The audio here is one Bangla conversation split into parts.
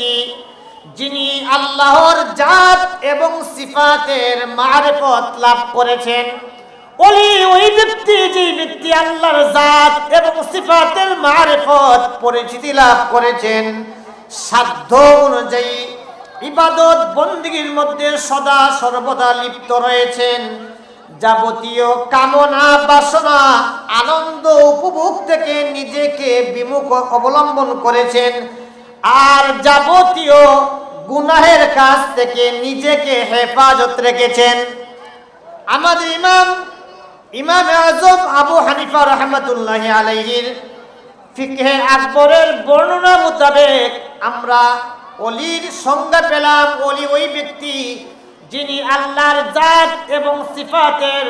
ব্যক্তি যিনি আল্লাহর জাত এবং সিফাতের মারফত লাভ করেছেন, ওলি ওই ব্যক্তি যে ব্যক্তি আল্লাহর জাত এবং সিফাতের মারফত পরিচিতি লাভ করেছেন, সাধ্য অনুযায়ী ইবাদত বন্দীর মধ্যে সদা সর্বদা লিপ্ত রয়েছেন। যাবতীয় কামনা, বাসনা, আনন্দ, উপভোগ থেকে নিজেকে বিমুখ অবলম্বন করেছেন। আর যাবতীয় গুনাহের কাছ থেকে নিজেকে হেফাজত রেখেছেন। আমাদের ইমাম ইমাম আজম আবু হানিফা রহমতুল্লাহ আলাইহির ফিকহে আকবরের বর্ণনা মোতাবেক আমরা অলির সংজ্ঞা পেলাম, অলি ওই ব্যক্তি যিনি আল্লাহর জাত এবং সিফাতের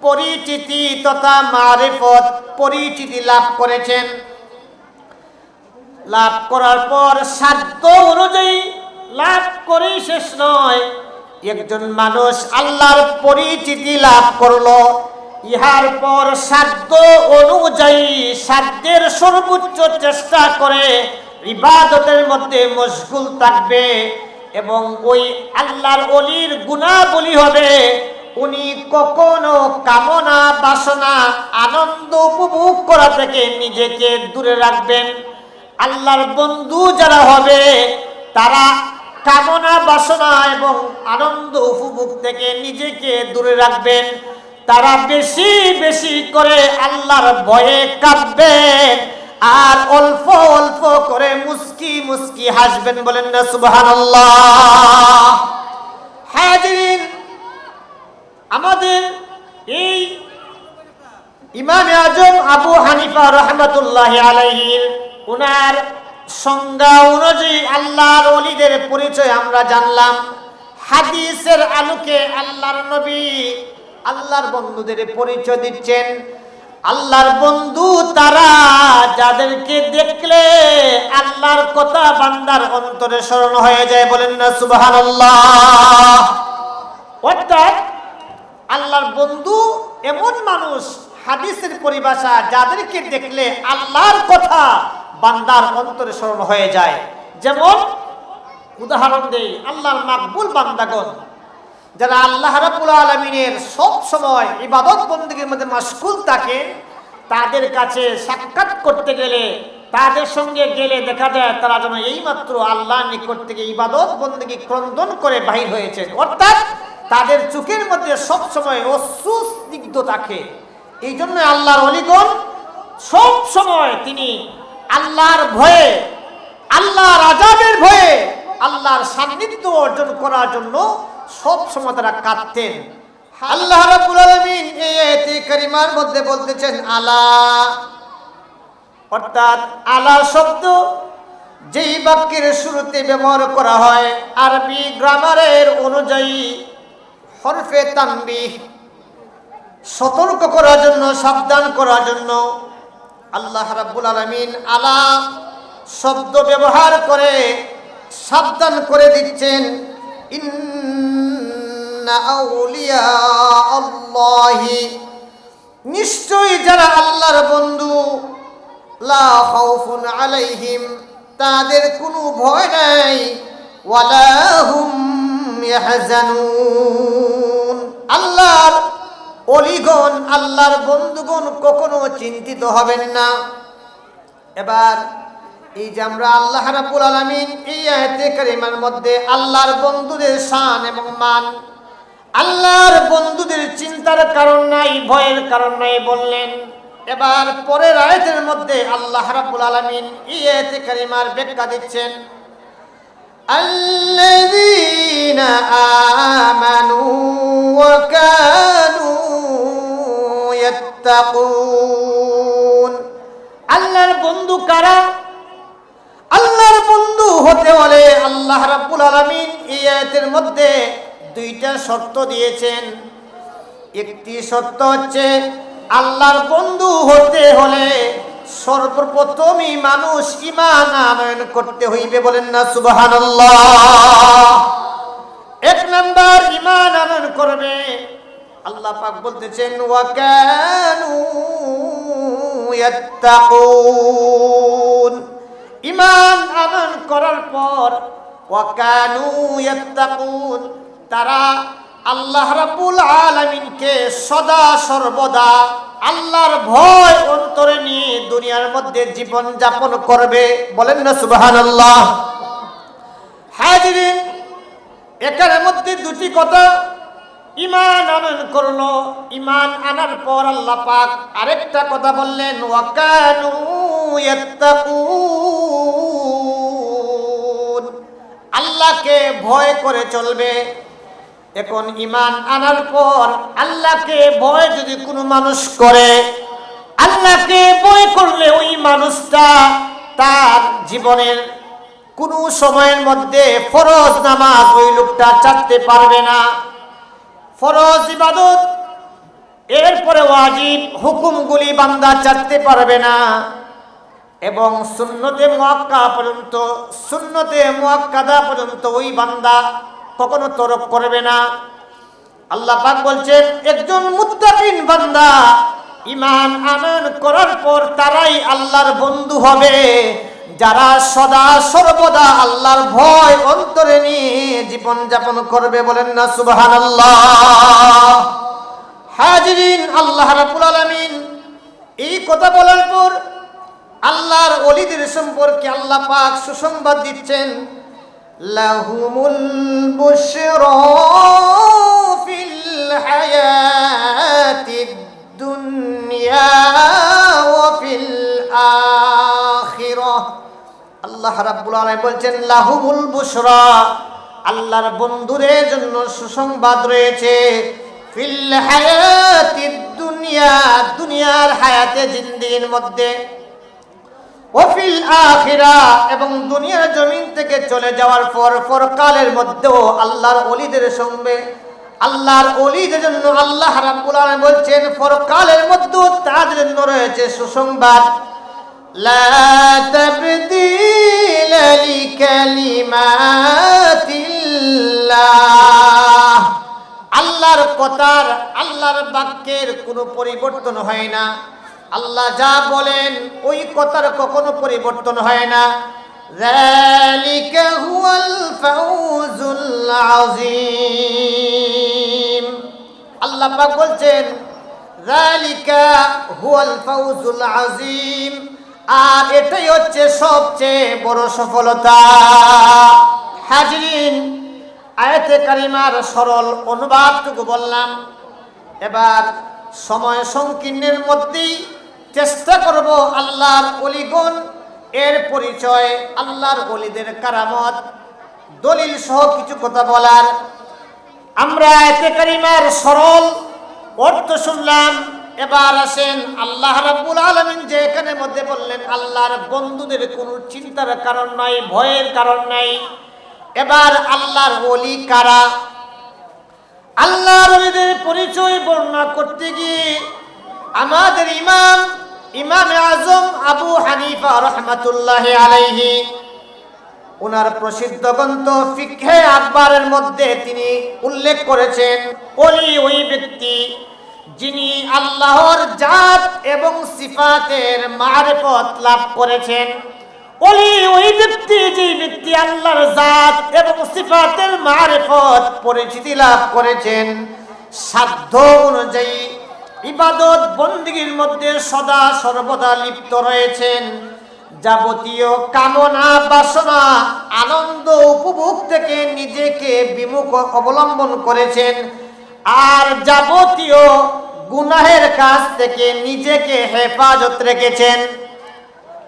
পরিচিতি তথা মারেফত, পরিচিতি লাভ করেছেন। লাভ করার পর সাধ্য অনুযায়ী লাভ করেই শেষ নয়। একজন মানুষ আল্লাহর পরিচিতি লাভ করল, ইহার পর সাধ্য অনুযায়ী সাধ্যের সর্বোচ্চ চেষ্টা করে ইবাদতের মধ্যে মশগুল থাকবে এবং ওই আল্লাহর অলির গুণাবলী হবে। উনি কখনো কামনা, বাসনা, আনন্দ উপভোগ করা থেকে নিজেকে দূরে রাখবেন। আল্লাহর বন্ধু যারা হবে, তারা কামনা, বাসনা এবং আনন্দ উপভোগ থেকে নিজেকে দূরে রাখবেন। তারা বেশি বেশি করে আল্লাহর ভয়ে কাঁদবেন আর অল্প অল্প করে মুস্কি মুস্কি হাসবেন বলেন না সুবহান হাজিরিন আমাদের এই ইমাম আজম আবু হানিফা রহমতুল্লাহ আলাইহির উনার সংজ্ঞা অনুযায়ী আল্লাহর অলিদের পরিচয় আমরা জানলাম। হাদিসের আলোকে আল্লাহর নবী আল্লাহর বন্ধুদের পরিচয় দিচ্ছেন। আল্লাহর বন্ধু তারা যাদেরকে দেখলে আল্লাহর কথা বান্দার অন্তরে স্মরণ হয়ে যায় বলেন না, সুবহানাল্লাহ। অর্থাৎ আল্লাহর বন্ধু এমন মানুষ, হাদিসের পরিভাষা, যাদেরকে দেখলে আল্লাহর কথা বান্দার অন্তরে স্মরণ হয়ে যায়। যেমন উদাহরণ দেই, আল্লাহর মাকবুল বান্দাগণ, যারা আল্লাহ রাব্বুল আলমিনের সব সময় ইবাদত বন্দীর মধ্যে মাশগুল থাকে, তাদের কাছে সাক্ষাৎ করতে গেলে, তাদের সঙ্গে গেলে দেখা যায় তারা যেন এইমাত্র আল্লাহ নিকট থেকে ইবাদত বন্দী ক্রন্দন করে বাহির হয়েছে। অর্থাৎ তাদের চোখের মধ্যে সব সময় অশ্রু স্নিগ্ধ থাকে। এই জন্য আল্লাহর অলিগণ সব সময় তিনি আল্লাহর ভয়ে, আল্লাহর আজাবের ভয়ে, আল্লাহর সান্নিধ্য অর্জন করার জন্য সব সময় তারা কাঁদতেন। আল্লাহ রাব্বুল কারিমার মধ্যে বলতেছেন, আলা। অর্থাৎ, আলা শব্দ যেই বাক্যের শুরুতে ব্যবহার করা হয়, আরবি গ্রামারের অনুযায়ী হরফে তানবিহ, সতর্ক করার জন্য, সাবধান করার জন্য। আল্লাহ রাব্বুল আলামিন আলা শব্দ ব্যবহার করে সাবধান করে দিচ্ছেন। আল্লাহি। নিশ্চয়ই যারা আল্লাহর বন্ধু, লা আলাইহিম, তাদের কোনো ভয় নাই। ইয়াহজানুন। আল্লাহর অলিগণ আল্লাহর বন্ধুগণ কখনো চিন্তিত হবেন না এবার এই যে আমরা আল্লাহ রাব্বুল আলামিন এই আয়াতে কারিমার মধ্যে আল্লাহর বন্ধুদের শান এবং মান আল্লাহর বন্ধুদের চিন্তার কারণ নাই ভয়ের কারণ নাই বললেন এবার পরের আয়াতের মধ্যে আল্লাহ রাব্বুল আলামিন এই আয়াতে কারিমার ব্যাখ্যা দিচ্ছেন الذين آمنوا وكانوا يتقون আল্লাহর বন্ধু কারা আল্লাহর বন্ধু হতে হলে আল্লাহ রাব্বুল আলামিন এই আয়াতের মধ্যে দুইটা শর্ত দিয়েছেন একটি শর্ত হচ্ছে আল্লাহর বন্ধু হতে হলে সর্বপ্রথমই মানুষ ইমান আনয়ন করতে হইবে বলেন না সুবহানাল্লাহ এক নাম্বার ইমান আনয়ন করবে আল্লাহ পাক বলতেছেন, ওয়াকানু ইয়াত্তাকুন। ইমান আনয়ন করার পর, ওয়াকানু ইয়াত্তাকুন। তারা আল্লাহ রাব্বুল আলামিনকে সদা সর্বদা আল্লাহর ভয় অন্তরে নিয়ে দুনিয়ার মধ্যে জীবন যাপন করবে। বলেন না, সুবহানাল্লাহ। হাজিরিন এখানের মধ্যে দুটি কথা ইমান আনয়ন করল। ইমান আনার পর আল্লাহ পাক আরেকটা কথা বললেন, ওয়াকানু আল্লাহকে ভয় করে চলবে। এখন ইমান আনার পর আল্লাহকে ভয় যদি কোনো মানুষ করে, আল্লাহকে ভয় করলে ওই মানুষটা তার জীবনের কোনো সময়ের মধ্যে ফরজ নামাজ ওই লোকটা চাটতে পারবে না। ফরজ ইবাদত। এরপরে ওয়াজিব হুকুমগুলি বান্দা চাটতে পারবে না। এবং সুন্নতে মুয়াক্কা পর্যন্ত, সুন্নতে মুয়াক্কাদা পর্যন্ত ওই বান্দা কখনো তরক করবে না। আল্লাহ পাক বলছেন, একজন মুত্তাকিন বান্দা ইমান আনয়ন করার পর তারাই আল্লাহর বন্ধু হবে। যারা সদা সর্বদা আল্লাহর ভয় অন্তরে জীবন যাপন করবে বলেন না, সুবহানাল্লাহ। হাজিরিন, আল্লাহ রাব্বুল আলামিন এই কথা বলার পর আল্লাহর অলিদের সম্পর্কে আল্লাহ পাক সুসংবাদ দিচ্ছেন, লাহুমুল বুশরা ফিল হায়াতিদ দুনিয়া ওয়া ফিল আখিরাহ আল্লাহ রাব্বুল আলামিন বলছেন, লাহুমুল বুশরা। আল্লাহর বন্ধুদের জন্য সুসংবাদ রয়েছে। ফিল দুনিয়া, দুনিয়ার হায়াতে জিন্দিগির মধ্যে। ওফিল আখিরা, এবং দুনিয়ার জমিন থেকে চলে যাওয়ার পর, পরকালের মধ্যেও আল্লাহর অলিদের সঙ্গে, আল্লাহর অলিদের জন্য আল্লাহ রাব্বুল আলামিন বলছেন, পরকালের মধ্যেও তাদের জন্য রয়েছে সুসংবাদ। লা তাবদীল আল্লাহ। আল্লাহর কথার, আল্লাহর বাক্যের কোনো পরিবর্তন হয় না। আল্লাহ যা বলেন, ওই কথার কখনো পরিবর্তন হয় না। আল্লাহ পাক বলছেন আজিম আর এটাই হচ্ছে সবচেয়ে বড় সফলতা। হাজরিন আয়াতে কারিমার সরল অনুবাদটুকু বললাম। এবার সময় সংকীর্ণের মধ্যেই চেষ্টা করব আল্লাহর অলিগণ, এর পরিচয়, আল্লাহর অলিদের কারামত, দলিল সহ কিছু কথা বলার। আমরা এতে কারিমার সরল অর্থ শুনলাম। এবার আসেন আল্লাহ রাব্বুল আলামিন যে এখানে মধ্যে বললেন, আল্লাহর বন্ধুদের কোনো চিন্তার কারণ নাই, ভয়ের কারণ নাই। এবার আল্লাহর ওলি কারা? আল্লাহর ওলিদের পরিচয় বর্ণনা করতে গিয়ে আমাদের ইমাম ইমাম আজম আবু হানিফা রহমাতুল্লাহ আলাইহি ওনার প্রসিদ্ধ গ্রন্থ ফিকহে আকবরের মধ্যে তিনি উল্লেখ করেছেন, ওলি ওই ব্যক্তি যিনি আল্লাহর জাত এবং সিফাতের মারেফত লাভ করেছেন। এবং পরিচিতি লাভ করেছেন, সাধ্য অনুযায়ী বন্দীর মধ্যে সদা সর্বদা লিপ্ত রয়েছেন। যাবতীয় কামনা, বাসনা, আনন্দ উপভোগ থেকে নিজেকে বিমুখ অবলম্বন করেছেন। আর যাবতীয় গুনাহের কাছ থেকে নিজেকে হেফাজত রেখেছেন।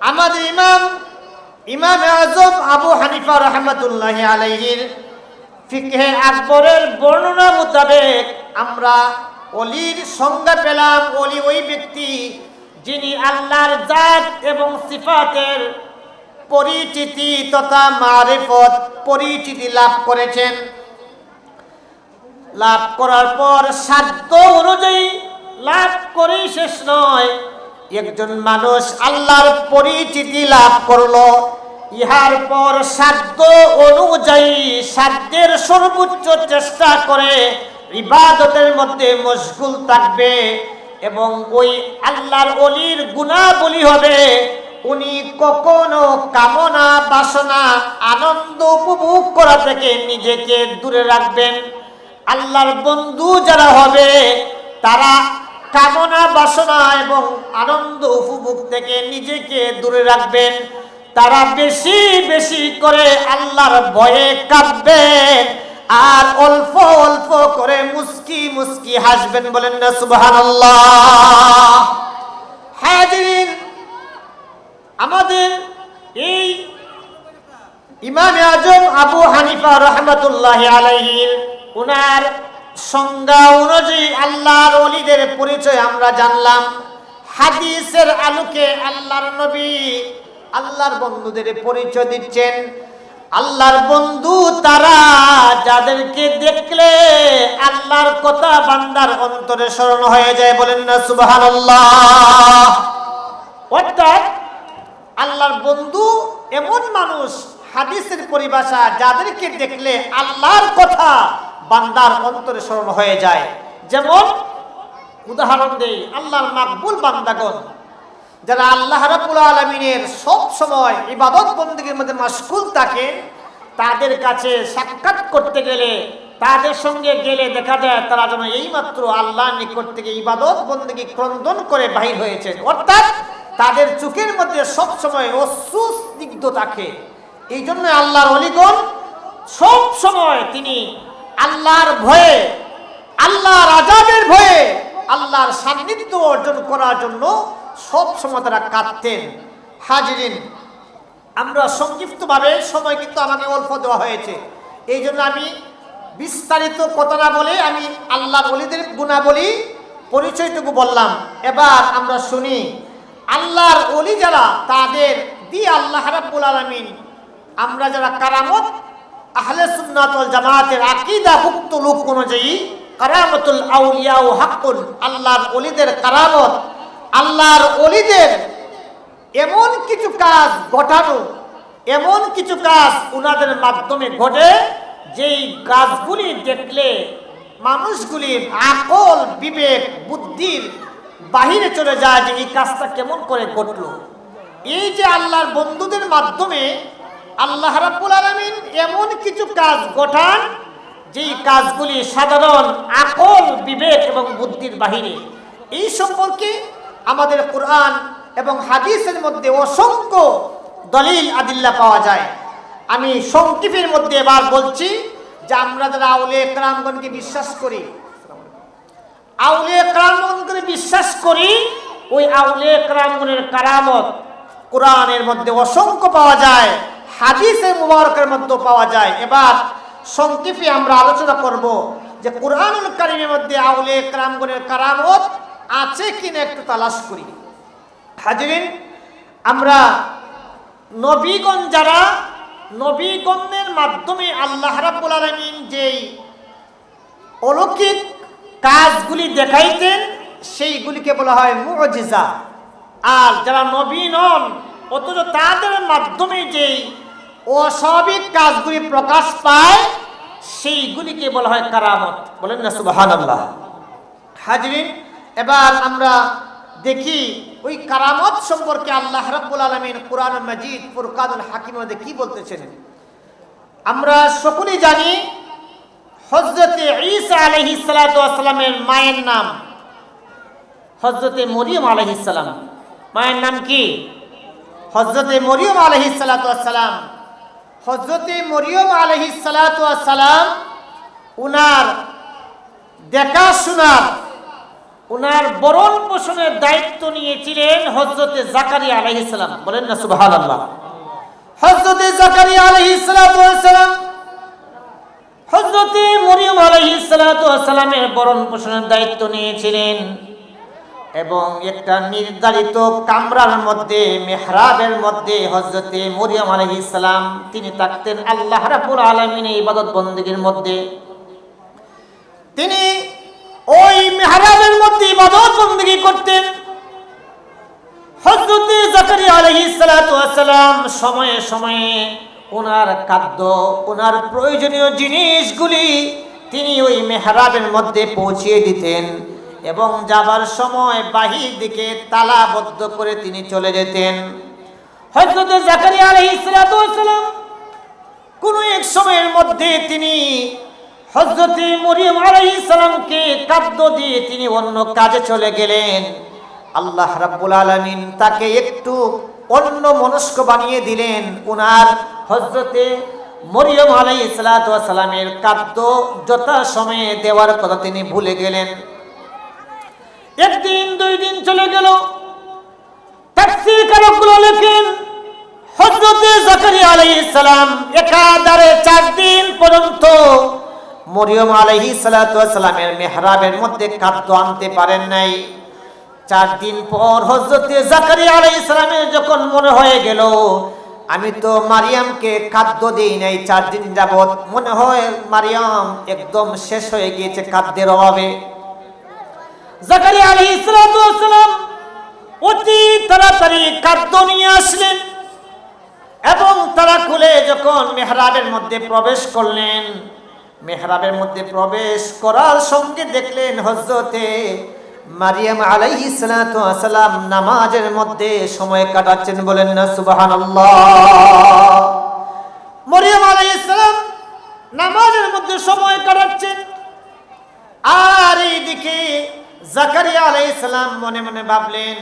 আমাদের ইমাম ইমাম আজম আবু হানিফা রহমতুল্লাহ আলাইহির ফিকহে আকবরের বর্ণনা মোতাবেক আমরা অলির সংজ্ঞা পেলাম, অলি ওই ব্যক্তি যিনি আল্লাহর জাত এবং সিফাতের পরিচিতি তথা মারেফত পরিচিতি লাভ করেছেন। লাভ করার পর সাধ্য অনুযায়ী লাভ করেই শেষ নয়। একজন মানুষ আল্লাহর পরিচিতি লাভ করল, ইহার পর সাধ্য অনুযায়ী সাধ্যের সর্বোচ্চ চেষ্টা করে ইবাদতের মধ্যে মশগুল থাকবে এবং ওই আল্লাহর অলির গুণাবলী হবে। উনি কখনো কামনা, বাসনা, আনন্দ উপভোগ করা থেকে নিজেকে দূরে রাখবেন। আল্লাহর বন্ধু যারা হবে, তারা কামনা, বাসনা এবং আনন্দ উপভোগ থেকে নিজেকে দূরে রাখবেন। তারা বেশি বেশি করে আল্লাহর ভয়ে কাঁদবেন আর অল্প অল্প করে মুস্কি মুস্কি হাসবেন বলেন না, সুবহানাল্লাহ। হাজিরিন আমাদের এই ইমাম আজম আবু হানিফা রহমতুল্লাহ আলাইহির, উনার সংজ্ঞা অনুযায়ী আল্লাহর অলিদের পরিচয় আমরা জানলাম। হাদিসের আলোকে আল্লাহর নবী আল্লাহর বন্ধুদের পরিচয় দিচ্ছেন। আল্লাহর বন্ধু তারা যাদেরকে দেখলে আল্লাহর কথা বান্দার অন্তরে স্মরণ হয়ে যায় বলেন না, সুবহানাল্লাহ। অর্থাৎ আল্লাহর বন্ধু এমন মানুষ, হাদিসের পরিভাষা, যাদেরকে দেখলে আল্লাহর কথা বান্দার অন্তরে স্মরণ হয়ে যায়। যেমন উদাহরণ দেই, আল্লাহর মাকবুল বান্দাগণ, যারা আল্লাহ রাব্বুল আলমিনের সব সময় ইবাদত বন্দীর মধ্যে মাশগুল থাকে, তাদের কাছে সাক্ষাৎ করতে গেলে, তাদের সঙ্গে গেলে দেখা যায় তারা যেন এইমাত্র আল্লাহ নিকট থেকে ইবাদত বন্দী ক্রন্দন করে বাহির হয়েছে। অর্থাৎ তাদের চোখের মধ্যে সব সময় অশ্রু স্নিগ্ধ থাকে। এই জন্য আল্লাহর অলিগণ সব সময় তিনি আল্লাহর ভয়ে, আল্লাহর আজাবের ভয়ে, আল্লাহর সান্নিধ্য অর্জন করার জন্য সব সময় তারা কাঁদতেন, হাজিরিন। আমরা সংক্ষিপ্তভাবে সময় কিন্তু আমাকে অল্প দেওয়া হয়েছে। এই জন্য আমি বিস্তারিত কথা না বলে আমি আল্লাহর অলিদের গুণাবলী, পরিচয়টুকু বললাম। এবার আমরা শুনি, আল্লাহর অলি যারা, তাদের দি আল্লাহ রাব্বুল আলামিন, আমরা যারা কারামত আহলে সুন্নাত ওয়াল জামাতের আকীদা ভুক্ত লোক অনুযায়ী কারামতুল আউলিয়া ও হাক্কুল আল্লাহর অলিদের কারামত, আল্লাহর অলিদের এমন কিছু কাজ ঘটানো, এমন কিছু কাজ উনাদের মাধ্যমে ঘটে, যেই কাজগুলি দেখলে মানুষগুলির আকল, বিবেক, বুদ্ধির বাহিরে চলে যায় যে এই কাজটা কেমন করে ঘটল। এই যে আল্লাহর বন্ধুদের মাধ্যমে আল্লাহ রাব্বুল আলামিন এমন কিছু কাজ ঘটান, যেই কাজগুলি সাধারণ আকল, বিবেক এবং বুদ্ধির বাহিরে। এই সম্পর্কে আমাদের কোরআন এবং হাদিসের মধ্যে অসংখ্য দলিল আদিল্লা পাওয়া যায়। আমি সংক্ষিপের মধ্যে এবার বলছি যে আমরা যারা আউলে একরামগণকে বিশ্বাস করি আউলে একরামগণকে বিশ্বাস করি, ওই আউলে একরামগণের কারামত কোরআনের মধ্যে অসংখ্য পাওয়া যায়। হাদিসের মুবারকের মধ্যে পাওয়া যায়। এবার সংক্ষেপে আমরা আলোচনা করব যে কোরআনুল কারিমের মধ্যে আউলে একরামগণের কারামত আছে কিনা একটু তালাশ করি। হাজিরিন, আমরা নবীগণ যারা, নবীগণের মাধ্যমে আল্লাহ রাব্বুল আলামিন যেই অলৌকিক কাজগুলি দেখাইতেন, সেইগুলিকে বলা হয় মুজিজা। আর যারা নবী নন, অথচ তাদের মাধ্যমে যেই অস্বাভাবিক কাজগুলি প্রকাশ পায়, সেইগুলিকে বলা হয় কারামত। বলেন না, সুবহানাল্লাহ। হাজরিন, এবার আমরা দেখি ওই কারামত সম্পর্কে আল্লাহ রাব্বুল আলামিন কোরআন মাজিদ, ফুরকানুল হাকিম কি বলতেছেন? আমরা সকলেই জানি হজরতে ঈসা আলাইহিস সালাতু ওয়াসসালামের মায়ের নাম। হজরতে মরিয়ম আলাইহিস সালাম। মায়ের নাম কি? হজরতে মরিয়ম আলাইহিস সালাতু ওয়াসসালাম হজরতে মরিয়ম সালাতু ওয়াসসালাম উনার দেখাশোনার, উনার বরণ পোষণের দায়িত্ব নিয়েছিলেন হজরতে জাকারিয়া আলাইহিসসালাম বলেন না, সুবহানাল্লাহ। হজরতে জাকারিয়া আলাইহিসসালাম হজরতে মরিয়ম আলাইহিসসালামের বরণ পোষণের দায়িত্ব নিয়েছিলেন। এবং একটা নির্ধারিত কামরার মধ্যে, মেহরাবের মধ্যে হজরতে মরিয়ম আলাইহিসসালাম তিনি থাকতেন আল্লাহ রাব্বুল আলামিনের ইবাদত বন্দীর মধ্যে। তিনি ওই মেহরাবের মধ্যে ইবাদত বন্দী করতেন। হজরতে জাকারিয়া আলাইহিস সালাতু সময়ে সময়ে ওনার খাদ্য, ওনার প্রয়োজনীয় জিনিসগুলি তিনি ওই মেহরাবের মধ্যে পৌঁছিয়ে দিতেন। এবং যাবার সময় বাহির দিকে তালাবদ্ধ করে তিনি চলে যেতেন। হযরত জাকারিয়া আলাইহিস সালাতু কোন এক সময়ের মধ্যে তিনি হযরতে মরিয়ম আলাইহিস সালামকে খাদ্য দিয়ে তিনি অন্য কাজে চলে গেলেন। আল্লাহ রাব্বুল আলামিন তাকে একটু অন্য মনস্ক বানিয়ে দিলেন। উনার হযরতে মরিয়ম আলাইহিস সালাতু ওয়াসসালামের খাদ্য যথা সময়ে দেওয়ার কথা তিনি ভুলে গেলেন। একদিন, দুই দিন চলে গেল। চার দিন পর্যন্ত মরিয়ম মেহরাবের মধ্যে আনতে পারেন নাই। চার দিন পর যখন মনে হয়ে গেল, আমি তো মারিয়ামকে খাদ্য দিই নাই, চার দিন যাবৎ মনে হয় মারিয়াম একদম শেষ হয়ে গিয়েছে খাদ্যের অভাবে। অতি তাড়াতাড়ি আসলেন এবং তারা খুলে যখন মধ্যে প্রবেশ করলেন মধ্যে প্রবেশ করার সঙ্গে দেখলেন মারিয়াম নামাজের মধ্যে সময় কাটাচ্ছেন বলেন না সুবাহান মরিয়াম নামাজের মধ্যে সময় কাটাচ্ছেন। আর এইদিকে জাকারিয়া আলাইহিস সালাম মনে মনে ভাবলেন,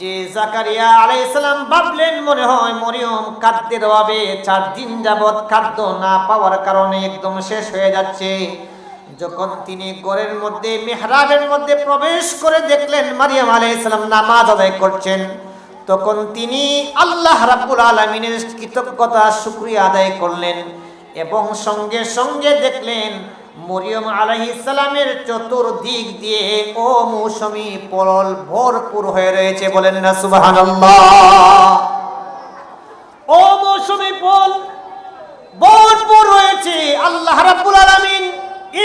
যে জাকারিয়া আলাইসালাম ভাবলেন মনে হয় মরিয়ম খাদ্যের অভাবে চার দিন যাবৎ খাদ্য না পাওয়ার কারণে একদম শেষ হয়ে যাচ্ছে। যখন তিনি ঘরের মধ্যে, মেহরাবের মধ্যে প্রবেশ করে দেখলেন মারিয়াম আলাইসালাম নামাজ আদায় করছেন, তখন তিনি আল্লাহ রাব্বুল আলমিনের কৃতজ্ঞতা, শুক্রিয়া আদায় করলেন এবং সঙ্গে সঙ্গে দেখলেন মরিয়ম আলাইসালামের চতুর্দিক দিয়ে, ও মৌসুমি পরল ভরপুর হয়ে রয়েছে বলেন না সুবাহান ও মৌসুমি ফল ভরপুর রয়েছে আল্লাহ রাব্বুল আলামিন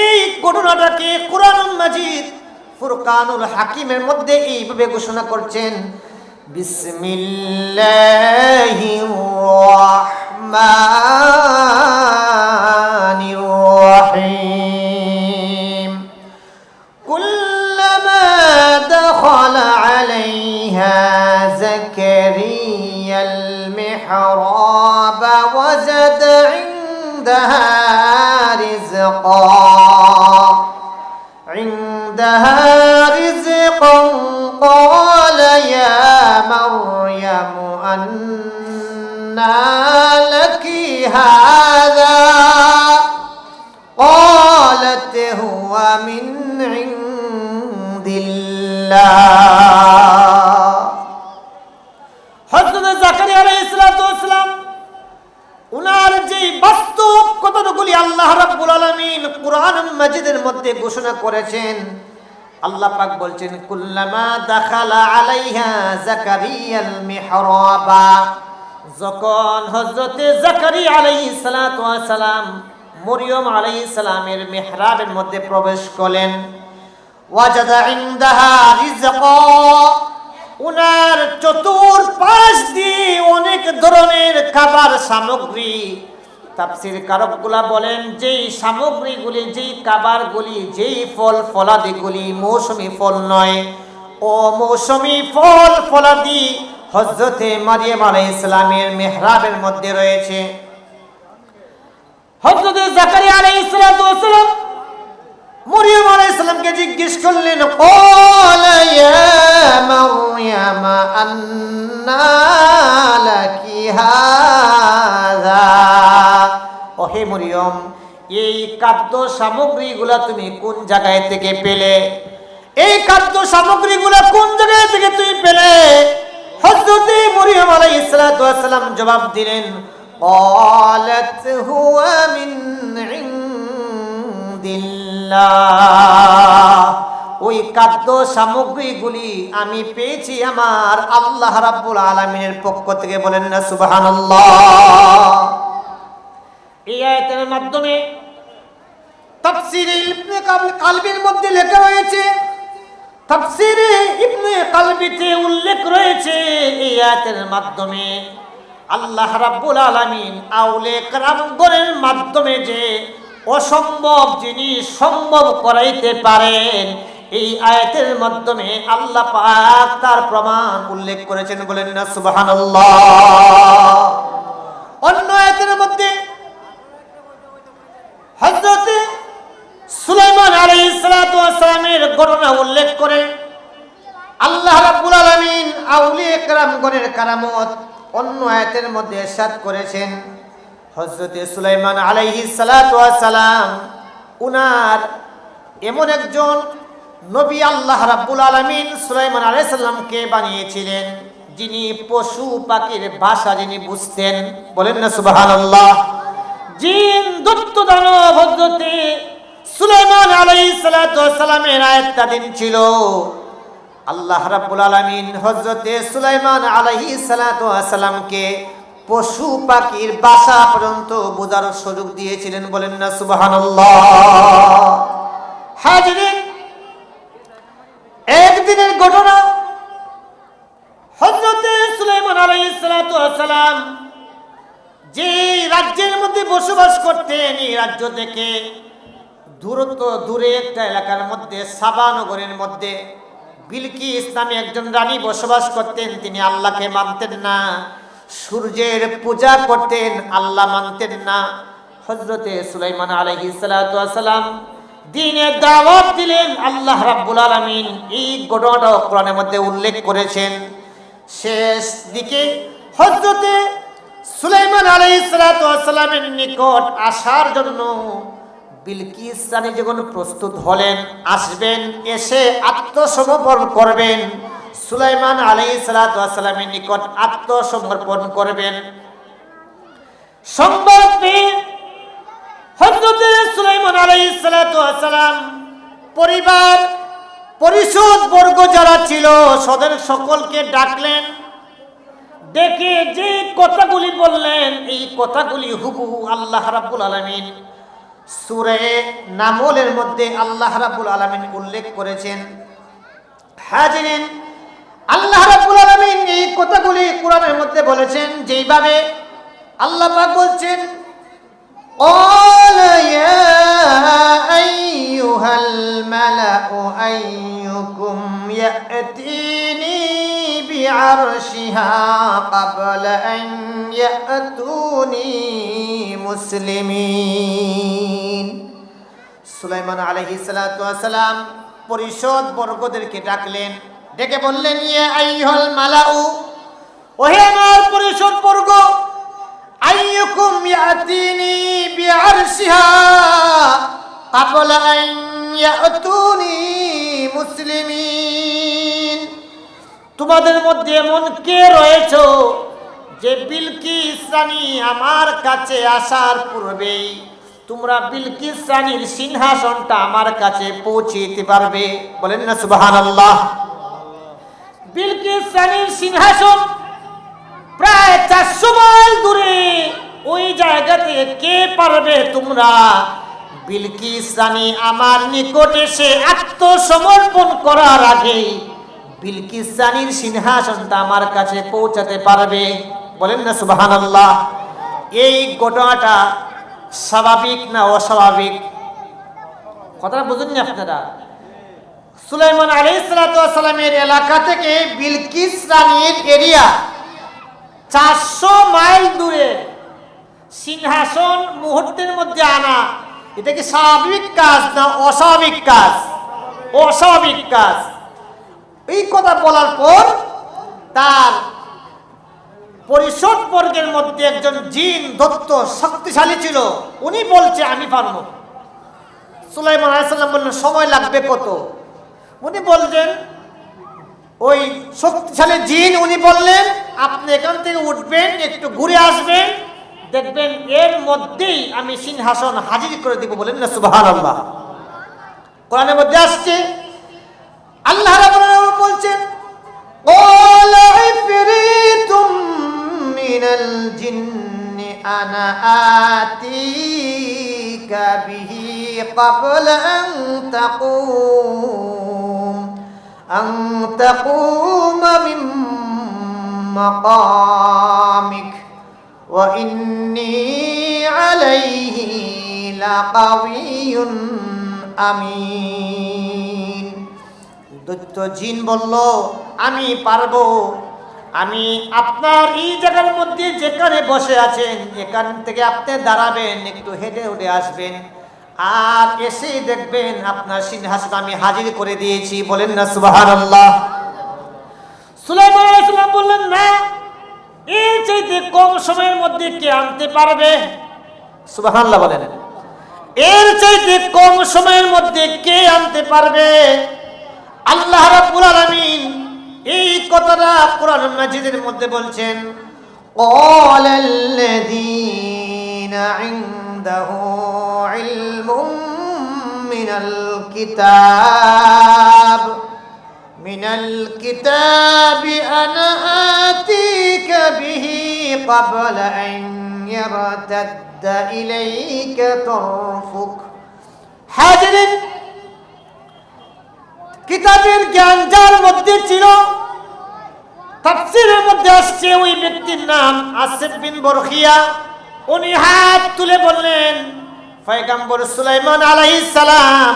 এই ঘটনাটাকে কোরআন মাজিদ, ফুরকানুল হাকিমের মধ্যে এইভাবে ঘোষণা করছেন, বিসমিল্লাহির রহমানির رزقا عندها رزقا قال يا مريم أنى لك هذا؟ قالت هو من عند الله. মাজিদের মধ্যে ঘোষণা করেছেন। আল্লাহ পাক বলছেন, কুল্লামা দাখালা আলাইহা জাকারিয়াল মিহরাবা। যখন হযরতে জাকারিয়া আলাইহিস সালাতু ওয়াসসালাম মরিয়ম আলাইহিস সালামের মিহরাবের মধ্যে প্রবেশ করলেন, ওয়াজাদা ইনদাহা রিজকা উনার চতুর পাশ দিয়ে অনেক ধরনের খাবার সামগ্রী তাপসির কারকগুলা বলেন, যেই সামগ্রীগুলি, যেই কাবারগুলি যেই ফল ফলাদিগুলি মৌসুমি ফল নয় ও মৌসুমি ফল ফলাদি হজরতে মারিয়াম আলাই ইসলামের মেহরাবের মধ্যে রয়েছে। হজরতে জাকারিয়া আলাই ইসলাম মরিয়াম আলাই ইসলামকে জিজ্ঞেস করলেন, ও ওহে মরিয়ম এই খাদ্য সামগ্রীগুলা তুমি কোন জায়গায় থেকে পেলে এই খাদ্য সামগ্রীগুলা কোন জায়গায় থেকে তুমি পেলে হযরতে মরিয়ম আলাইহিস সালাম জবাব দিলেন قالت هو من عند الله ওই খাদ্য সামগ্রীগুলি আমি পেয়েছি আমার আল্লাহ রাব্বুল আলামিনের পক্ষ থেকে বলেন না সুবহানাল্লাহ এই আয়াতের মাধ্যমে তাফসীরে ইবনে কাল- কালবির মধ্যে লেখা রয়েছে তাফসীরে ইবনে কালবিতে উল্লেখ রয়েছে এই আয়াতের মাধ্যমে আল্লাহ রাব্বুল আলামিন আউলে কারামগণের মাধ্যমে যে অসম্ভব জিনিস সম্ভব করাইতে পারেন এই আয়াতের মাধ্যমে আল্লাহ পাক তার প্রমাণ উল্লেখ করেছেন বলেন না সুবহানাল্লাহ। অন্য আয়াতের মধ্যে হযরতে সুলাইমান আলাইহিস সালাতু ওয়াস সালামের ঘটনা উল্লেখ করে, আল্লাহ রাব্বুল আলামিন আউলিয়া কেরামগণের কারামত অন্য আয়াতের মধ্যে ইরশাদ করেছেন। হযরতে সুলাইমান ওয়াস সালাম উনার এমন একজন নবী আল্লাহ রাব্বুল আলামিন সুলাইমান আলাইহিস সালামকে বানিয়েছিলেন, যিনি পশু পাখির ভাষা যিনি বুঝতেন। বলেন না সুবহানাল্লাহ। জিন, দত্ত দানব সুলাইমান আলাইহিস সালাতু ওয়াস সালামের আয়াতটা ছিল। আল্লাহ রাব্বুল আলামিন হযরতে সুলাইমান সালামকে পশু পাখির বাসা পর্যন্ত বোঝার সুযোগ দিয়েছিলেন বলেন না, সুবহানাল্লাহ। হাজিরিন, একদিনের ঘটনা। হযরতে সুলাইমান আলাইহিস সালাতু সালাম যে রাজ্যের মধ্যে বসবাস করতেন, এই রাজ্য থেকে দূরত্ব দূরে একটা এলাকার মধ্যে, সাবানগরের মধ্যে। বিলকি ইসলামী একজন রানী বসবাস করতেন, তিনি আল্লাহকে মানতেন না। সূর্যের পূজা করতেন, আল্লাহ মানতেন না। হজরতে সুলাইমান আলহি সালাম দিনের দাওয়াত দিলেন, আল্লাহ রাব্বুল আলামিন এই ঘটনাটাও কোরআনের মধ্যে উল্লেখ করেছেন। শেষ দিকে হজরতে সুলাইমান আলাইহিস সালাতু ওয়াস সালামের নিকট আসার জন্য বিলকিস রানী যখন প্রস্তুত হলেন, আসবেন, এসে আত্মসমর্পণ করবেন। সুলাইমান আলাইহিস সালাতু ওয়াস সালামের নিকট আত্মসমর্পণ করবেন। পেয়ে সুলাইমান আলাইহিস সালাতু পরিবার পরিষদ বর্গ যারা ছিল, সদের সকলকে ডাকলেন। ডেকে যে কথাগুলি বললেন, এই কথাগুলি হুবহু আল্লাহ রাব্বুল আলামিন সূরা নামলের মধ্যে আল্লাহ রাব্বুল আলামিন উল্লেখ করেছেন হাজিরিন আল্লাহ রাব্বুল আলামিন এই কথাগুলি কোরআনের মধ্যে বলেছেন যেইভাবে আল্লাহ পাক বলছেন قال يا أيها الملأ أيكم يأتيني بعرشها قبل أن يأتوني مسلمين সুলাইমান আলহি সালাম পরিষদ বর্গদেরকে ডাকলেন ডেকে বললেন ইয়ে আইহল মালাউ ওহে আমার পরিষদ বর্গ আইয়ুকুম ইয়াতিনি বিআরশিহা قبل أن يأتوني মুসলিমিন তোমাদের মধ্যে এমন কে রয়েছ যে বিলকিস রানী আমার কাছে আসার পূর্বেই তোমরা বিলকিস রানীর সিংহাসনটা আমার কাছে পৌঁছে দিতে পারবে? বলেন না সুবহানাল্লাহ। বিলকিস রানীর সিংহাসন প্রায় চারশো মাইল দূরে। ওই জায়গাতে কে পারবে তোমরা? বিলকিস রানী আমার নিকট এসে আত্মসমর্পণ করার আগেই বিলকিস রানীর সিংহাসনটা আমার কাছে পৌঁছাতে পারবে। বলেন না সুবাহান আল্লাহ এই ঘটনাটা স্বাভাবিক না অস্বাভাবিক? কথাটা বুঝুন না আপনারা? সুলাইমান আলাইসালামের এলাকা থেকে বিলকিস রানীর এরিয়া চারশো মাইল দূরে সিংহাসন মুহূর্তের মধ্যে আনা। এটা কি স্বাভাবিক কাজ না অস্বাভাবিক কাজ? অস্বাভাবিক কাজ। এই কথা বলার পর তার পরিষদ বর্গের মধ্যে একজন জিন দত্ত শক্তিশালী ছিল, উনি বলছে, আমি পারব। সুলাইমান আলাইসাল্লাম বললেন, সময় লাগবে কত? উনি বলছেন ওই শক্তিশালী জিন, উনি বললেন, আপনি এখান থেকে উঠবেন, একটু ঘুরে আসবেন, দেখবেন এর মধ্যেই আমি সিংহাসন হাজির করে দিব বলেন না আল্লাহ কোরআনের মধ্যে আসছে الجن أنا آتيك به قبل أن تقوم أن تقوم من مقامك وإني عليه لقوي أمين দৈত্য জিন বলল আমি পারবো আমি আপনার এই জায়গার মধ্যে যেখানে বসে আছেন, এখান থেকে আপনি দাঁড়াবেন, একটু হেঁটে উঠে আসবেন। আর এসে দেখবেন আপনার সিংহাসন আমি হাজির করে দিয়েছি, বলেন না সুবহানাল্লাহ। সুলাইমান আলাইহিস সালাম বললেন, না, এর চাইতে কম সময়ের মধ্যে কে আনতে পারবে? সুবহানাল্লাহ বলেন। এর চাইতে কম সময়ের মধ্যে কে আনতে পারবে? আল্লাহ রাব্বুল আলামিন এই কথাটা কোরআন মাজিদের মধ্যে বলছেন قال الذين عنده علم من الكتاب من الكتاب أنا آتيك به قبل أن يرتد إليك طرفك হাজিরিন কিতাবের জ্ঞান যার মধ্যে ছিল, তাফসিরের মধ্যে আসছে ওই ব্যক্তির নাম আসিফ বিন বরখিয়া উনি হাত তুলে বললেন, পয়গম্বর সুলাইমান আলাইহিস সালাম,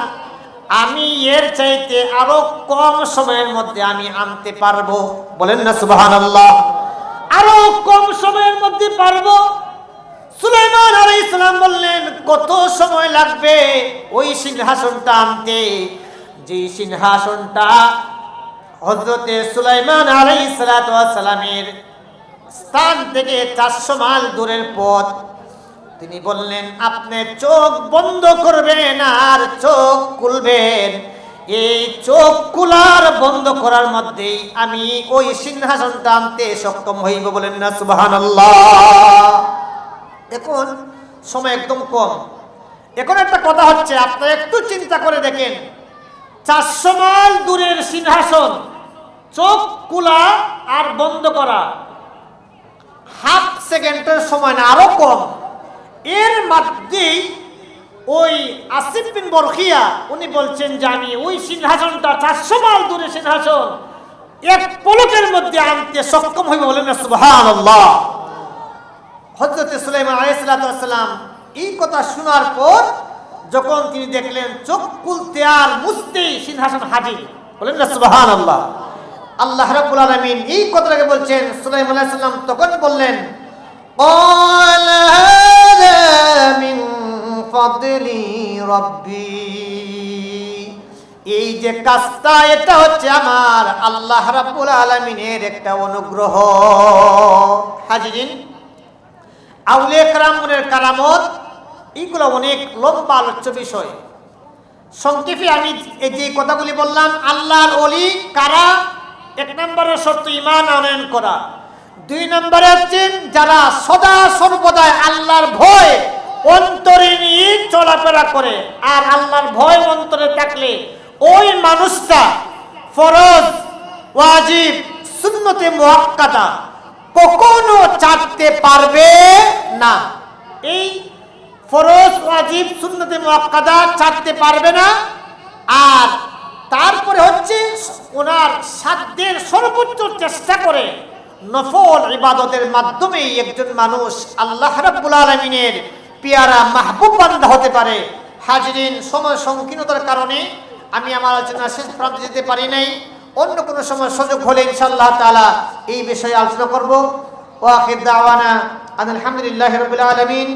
আমি এর চাইতে আরও কম সময়ের মধ্যে আমি আনতে পারব। বলেন না, সুবহানাল্লাহ। আরও কম সময়ের মধ্যে পারব? সুলাইমান আলাইহিস সালাম বললেন, কত সময় লাগবে ওই সিংহাসনটা আনতে? যে সিংহাসনটা হজরতে সুলাইমান আলাইহিস সালামের স্থান থেকে চারশো মাইল দূরের পথ, তিনি বললেন, আপনি চোখ বন্ধ করবেন আর চোখ খুলবেন। এই চোখ খোলার বন্ধ করার মধ্যেই আমি ওই সিংহাসনটা আনতে সক্ষম হইব বলেন না, সুবহানাল্লাহ। এখন সময় একদম কম। এখন একটা কথা হচ্ছে আপনারা একটু চিন্তা করে দেখেন চারশো মাইল দূরের সিংহাসন, চোখ কুলা আর বন্ধ করা। হাফ সেকেন্ডের সময় না, আরও কম। এর মধ্যেই ওই আসিফ বিন বরখিয়া উনি বলছেন যে আমি ওই সিংহাসনটা, চারশো মাইল দূরে সিংহাসন, এক পলকের মধ্যে আনতে সক্ষম হইব বলেন না, সুবহানাল্লাহ। হজরত সুলাইমান আলাইসালাম এই কথা শোনার পর যখন তিনি দেখলেন চোখ খুলতে আর মুছতেই সিংহাসন হাজির, বলেন না সুবাহান আল্লাহ আল্লাহ রাবুল আলমিন এই কথাটাকে বলছেন সুলাইম আল্লাহ সাল্লাম তখন বললেন এই যে কাজটা, এটা হচ্ছে আমার আল্লাহ রাবুল আলমিনের একটা অনুগ্রহ। হাজিরিন আউলে কারামনের কারামত এইগুলো অনেক লম্বা আলোচ্য বিষয়। সংক্ষেপে আমি এই যে কথাগুলি বললাম, আল্লাহর অলি কারা? এক নম্বরের শর্ত ইমান আনয়ন করা। দুই নম্বরে হচ্ছেন যারা সদা সর্বদাই আল্লাহর ভয় অন্তরে নিয়ে চলাফেরা করে, আর আল্লাহর ভয় অন্তরে থাকলে ওই মানুষটা ফরজ, ওয়াজিব, সুন্নতে মুয়াক্কাদা কখনো চাটতে পারবে না। এই ফরজ, ওয়াজিব, সুন্নতে মুয়াক্কাদা চাটতে পারবে না। আর তারপরে হচ্ছে ওনার সাধ্যের সর্বোচ্চ চেষ্টা করে নফল ইবাদতের মাধ্যমে একজন মানুষ আল্লাহ রাব্বুল আলামিনের পেয়ারা মাহবুব বান্দা হতে পারে। হাজরিন, সময় সংকীর্ণতার কারণে আমি আমার আলোচনা শেষ প্রান্তে যেতে পারি নাই। অন্য কোনো সময় সুযোগ হলে ইনশাআল্লাহ তাআলা এই বিষয়ে আলোচনা করব। ওয়াখির দাওয়ানা আলহামদুলিল্লাহি রাব্বিল আলামিন।